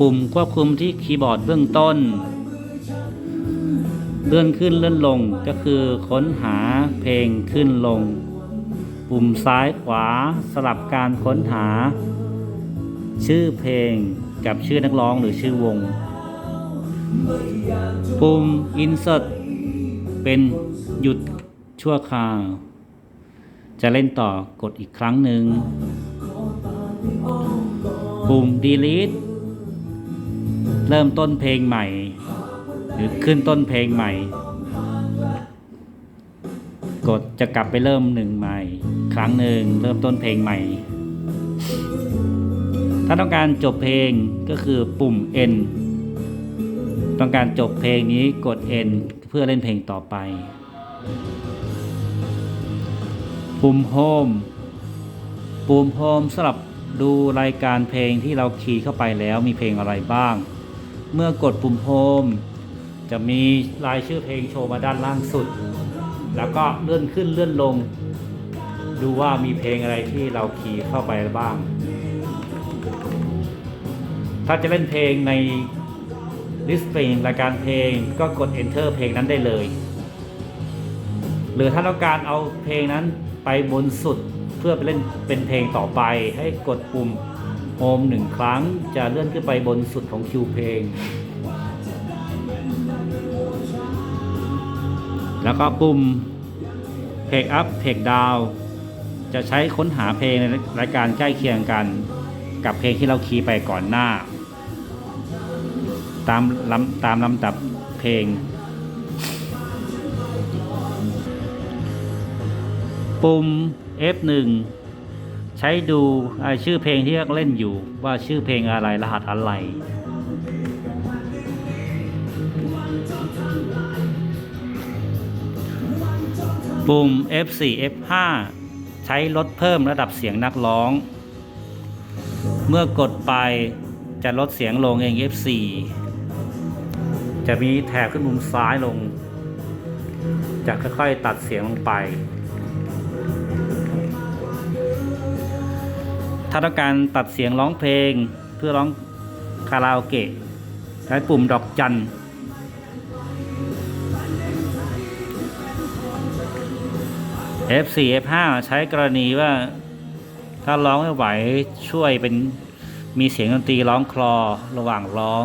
ปุ่มควบคุมที่คีย์บอร์ดเบื้องต้น เลื่อนขึ้นเลื่อนลงก็คือค้นหาเพลงขึ้นลง ปุ่มซ้ายขวาสลับการค้นหา ชื่อเพลงกับชื่อนักร้องหรือชื่อวง ปุ่ม insert เป็นหยุดชั่วคราว จะเล่นต่อกดอีกครั้งหนึ่งปุ่ม delete เริ่มต้นเพลงใหม่ หรือขึ้นต้นเพลงใหม่ กดจะกลับไปเริ่มหนึ่งใหม่ ครั้งหนึ่งเริ่มต้นเพลงใหม่ ถ้าต้องการจบเพลงก็คือปุ่ม N ต้องการจบเพลงนี้กด N เพื่อเล่นเพลงต่อไป ปุ่ม Home ปุ่ม Home สำหรับดูรายการเพลงที่เราคีย์เข้าไปแล้วมีเพลงอะไรบ้าง เมื่อกดปุ่ม Home จะมีรายชื่อเพลงโชว์มาด้านล่างสุด แล้วก็เลื่อนขึ้นเลื่อนลง ดูว่ามีเพลงอะไรที่เราคีย์เข้าไปบ้าง ถ้าจะเล่นเพลงในลิสต์เพลงรายการเพลงก็กด enter เพลงนั้นได้เลย หรือถ้าต้องการเอาเพลงนั้นไปบนสุดเพื่อไปเล่นเป็นเพลงต่อไปให้กดปุ่ม โฮมหนึ่งครั้งจะเลื่อนขึ้นไปบนสุดของคิวเพลง แล้วก็ปุ่มเพลงอัพเพลงดาวจะใช้ค้นหาเพลงในรายการใกล้เคียงกัน กับเพลงที่เราคีย์ไปก่อนหน้า ตามลำตามลำดับเพลง ปุ่ม F1 ใช้ดูชื่อเพลงที่เล่นอยู่ว่าชื่อเพลงอะไรรหัสอะไรปุ่ม F4 F5 ใช้ลดเพิ่มระดับเสียงนักร้อง เมื่อกดไปจะลดเสียงลงเอง F4 จะมีแถบขึ้นมุมซ้ายลง จะค่อยๆตัดเสียงลงไป ถ้าต้องการตัดเสียงร้องเพลง เพื่อร้องคาราโอเกะใช้ปุ่มดอกจัน F4 F5 ใช้กรณีว่า ถ้าร้องไม่ไหวช่วยเป็นมีเสียงดนตรีร้องคลอระหว่างร้อง